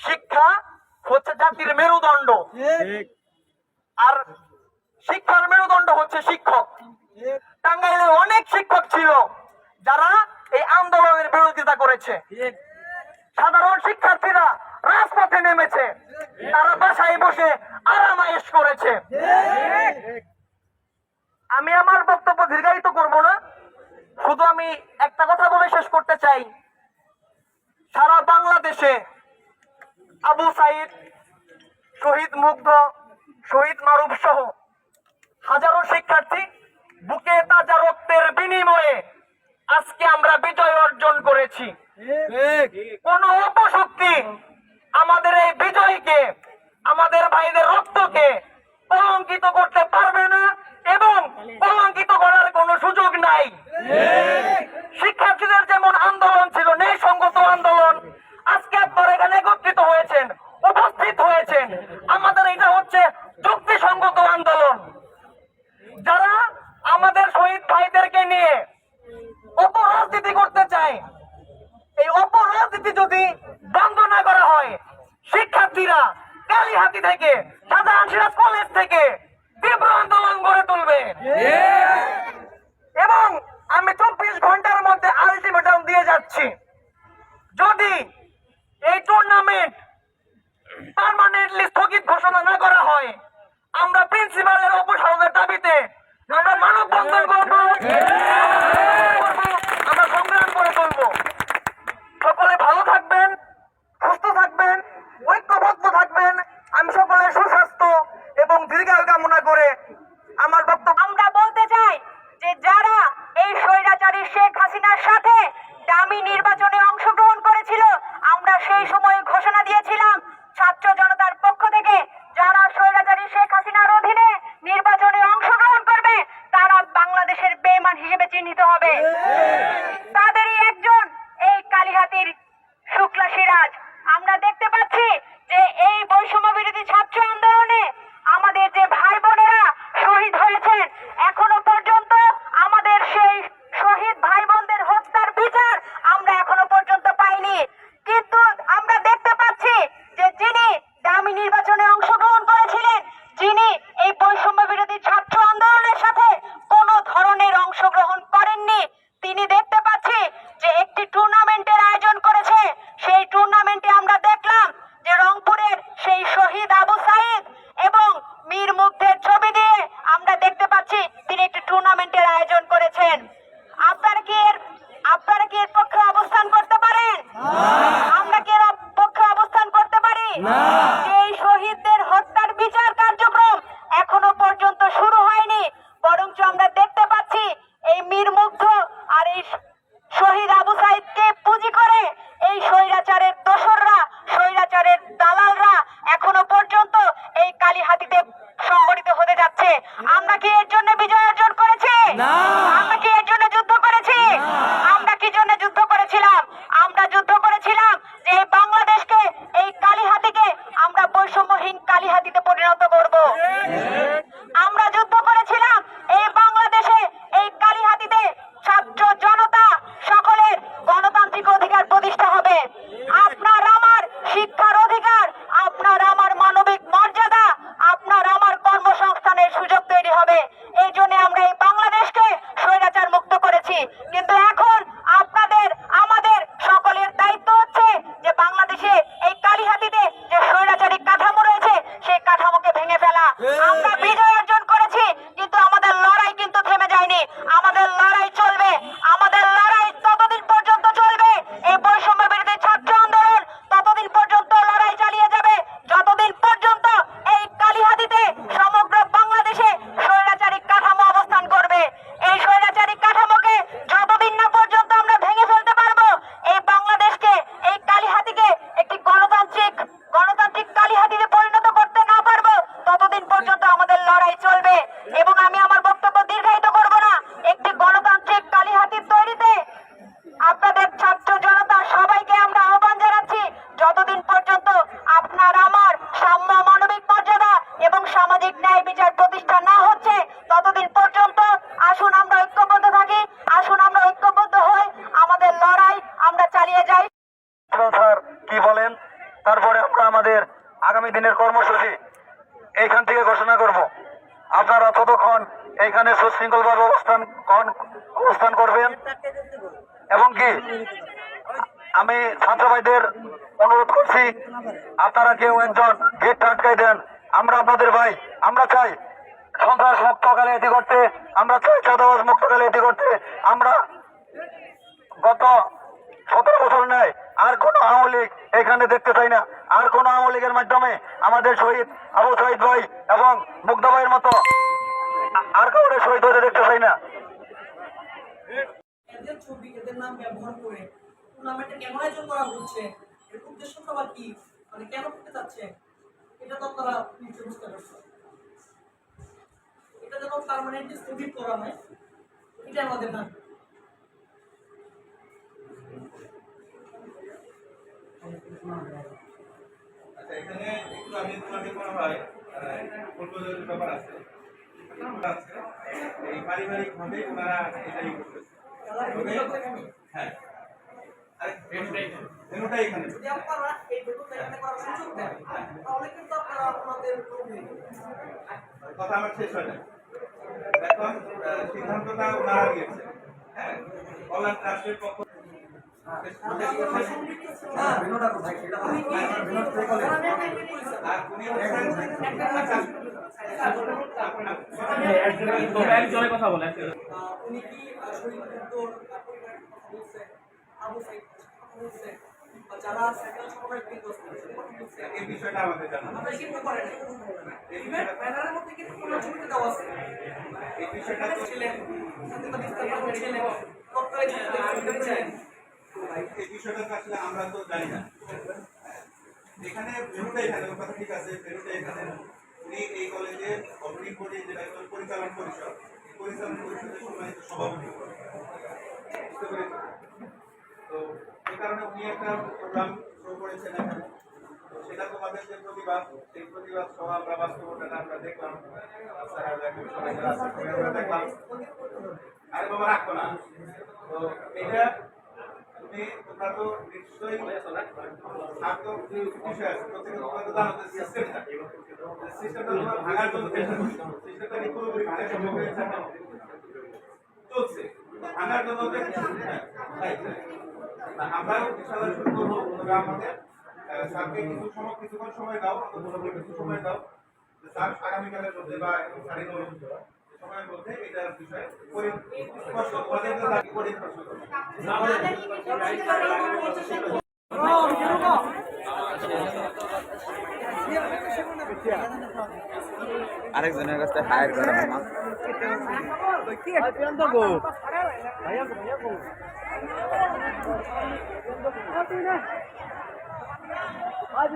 শিক্ষা হচ্ছে জাতির মেরুদণ্ড। আর শিক্ষার মেরুদণ্ড হচ্ছে শিক্ষক। টাঙ্গাইলে অনেক শিক্ষক ছিল যারা এই আন্দোলনের বিরোধিতা করেছে। সাধারণ শিক্ষার্থীরা রাজপথে নেমেছে। তারা বাসায় বসে আরামায়েশ করেছে। আমি আমার বক্তব্য দীর্ঘায়িত করব না। শুধু আমি একটা কথা বলে শেষ করতে চাই। সারা বাংলাদেশে আবু সাইদ, শহীদ মুগ্ধ, শহীদ মারুফ সহ হাজারো শিক্ষার্থী বুকে তাজা রক্তের বিনিময়ে আজকে আমরা বিজয় অর্জন করেছি। কোন অপশক্তি আমাদের এই বিজয়কে, আমাদের ভাইদের রক্তকে কলঙ্কিত করতে পারবে না এবং কলঙ্কিত করার কোনো সুযোগ নাই। আন্দোলন। যারা আমাদের শহীদ ভাইদেরকে নিয়ে অপরাজনীতি করতে চায়, এই অপরাজনীতি যদি বন্ধ না করা হয়, শিক্ষার্থীরা কালীহাতি থেকে, সাধারণ সিরাজ কলেজ থেকে তীব্র আন্দোলন গড়ে তুলবে। এবং আমি চব্বিশ ঘণ্টার মধ্যে আলটিমেটাম দিয়ে যাচ্ছি, যদি এই টুর্নামেন্ট পার্মানেন্টলি স্থগিত ঘোষণা না করা হয় আমরা প্রিন্সিপালের অপসারণের দাবিতে আমরা মানববন্ধন করব আমরা সংগ্রাম করে তুলবো। সকলে ভালো থাকবেন, সুস্থ থাকবেন, ঐক্যবদ্ধ থাকবেন। আমি সকলে সুস্বাস্থ্য এবং দীর্ঘায়ু কামনা করে আমার বক্তব্য আমরা বলতে চাই যে যারা এই স্বৈরাচারী শেখ হাসিনার সাথে দামি নির্বাচনে অংশগ্রহণ করেছিল আমরা সেই সময় ঘোষণা দিয়েছিলাম ছাত্র জনতার পক্ষ থেকে যারা স্বৈরাচারী শেখ হাসিনার অধীনে নির্বাচনে অংশগ্রহণ করবে তারা বাংলাদেশের বেমান হিসেবে চিহ্নিত হবে। তাদেরই একজন এই কালীহাতির শুক্লা সিরাজ। আমরা দেখতে পাচ্ছি চলবে এবং আমি আমার বক্তব্য দীর্ঘায়িত করব না। একটি গণতান্ত্রিক কালীহাতির তৈরিতে আপনাদের ছাত্র জনতা সবাইকে আমরা আহ্বান জানাচ্ছি। যতদিন পর্যন্ত আপনার আমার সাম্য মানবিক মর্যাদা এবং সামাজিক ন্যায় বিচার আপনারা ততক্ষণ এইখানে সুশৃঙ্খলভাবে অবস্থান অবস্থান করবেন। এবং কি, আমি ছাত্র ভাইদের অনুরোধ করছি, আপনারা কেউ একজন গেট আটকাই দেন। আমরা আপনাদের ভাই, আমরা চাই সন্ত্রাস মুক্ত কালে এটি করতে, আমরা চাই চাঁদাবাজ মুক্ত কালে এটি করতে। আমরা গত সতেরো বছর নেয় আর কোন আওয়ামী লীগ এখানে দেখতে চাই না। আর কোন আওয়ামী লীগের মাধ্যমে আমাদের শহীদ আবু শহীদ ভাই এবং মুগ্ধ ভাইয়ের মতো আর কাউরে শহীদ হতে দেখতে চাই না। ব্যবহার করে বা কি? মানে কেন চাচ্ছে? এটা তো বুঝতে এটা করা হয় এটা আমাদের দাবি আচ্ছা এখানে একটু আগে তোমাকে মনে হয় পূর্বজনের ব্যাপার আছে। আছে। এই পারিবারিক ওনারা এটাই করতেছে। হ্যাঁ। আরে ভেনুটা এখানে যদি আপনারা এই দুটোকে এখানে করার সুযোগ দেন তাহলে কিন্তু আপনারা আপনাদের কথা আমার শেষ হয় না। এখন সিদ্ধান্তটা ওনারা নিয়েছে হ্যাঁ। কল্যাণ রাষ্ট্রের পক্ষ উনি বলছেন কথা বলে উনি কি যারা সাইকেল এই বিষয়টা আমাদের জানা আমরা কিন্তু করেন ব্যানারের মধ্যে কিন্তু কোনো ছবিতে দেওয়া আছে এই বিষয়টা তো ছিলেন ছিলেন এখানে এখানে কথা ঠিক আছে এখানে। উনি এই কলেজে যেটা পরিচালন পরিষদ। তো এই কারণে উনি একটা প্রোগ্রাম শুরু করেছেন যে প্রতিবাদ, সেই প্রতিবাদ সহ আমরা বাস্তবতাটা আমরা দেখলাম। সবাই আমরা দেখলাম। আরে বাবা রাখো না। তো এটা ভাঙার জন্য সিস্টেমটা পুরোপুরি ভাঙা সম্ভব হয়েছে চলছে। ভাঙার তবে আমাদের স্যারকে কিছু সময় কিছুক্ষণ সময় দাও। কিছু সময় দাও। স্যার আগামীকালের মধ্যে বা সাড়ে নয় সময়ের মধ্যে এটার বিষয়ে পরিস্পষ্ট আরেকজনের কাছে হায়ার করে মামা আজ